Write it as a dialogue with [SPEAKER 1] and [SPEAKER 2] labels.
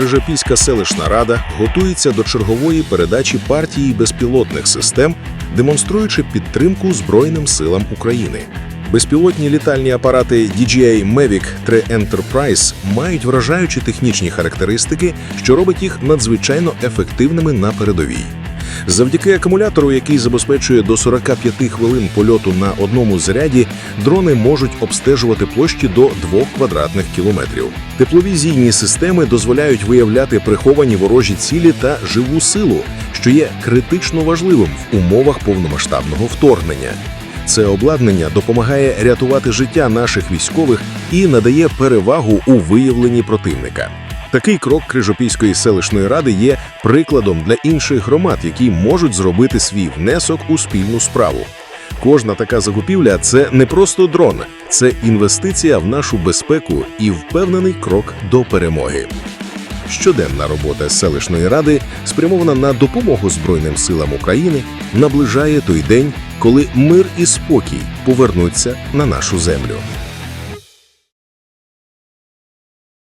[SPEAKER 1] Крижопільська селищна рада готується до чергової передачі партії безпілотних систем, демонструючи підтримку Збройним силам України. Безпілотні літальні апарати DJI Mavic 3 Enterprise мають вражаючі технічні характеристики, що робить їх надзвичайно ефективними на передовій. Завдяки акумулятору, який забезпечує до 45 хвилин польоту на одному заряді, дрони можуть обстежувати площі до 2 квадратних кілометрів. Тепловізійні системи дозволяють виявляти приховані ворожі цілі та живу силу, що є критично важливим в умовах повномасштабного вторгнення. Це обладнання допомагає рятувати життя наших військових і надає перевагу у виявленні противника. Такий крок Крижопільської селищної ради є прикладом для інших громад, які можуть зробити свій внесок у спільну справу. Кожна така закупівля це не просто дрон, це інвестиція в нашу безпеку і впевнений крок до перемоги. Щоденна робота селищної ради, спрямована на допомогу Збройним силам України, наближає той день, коли мир і спокій повернуться на нашу землю.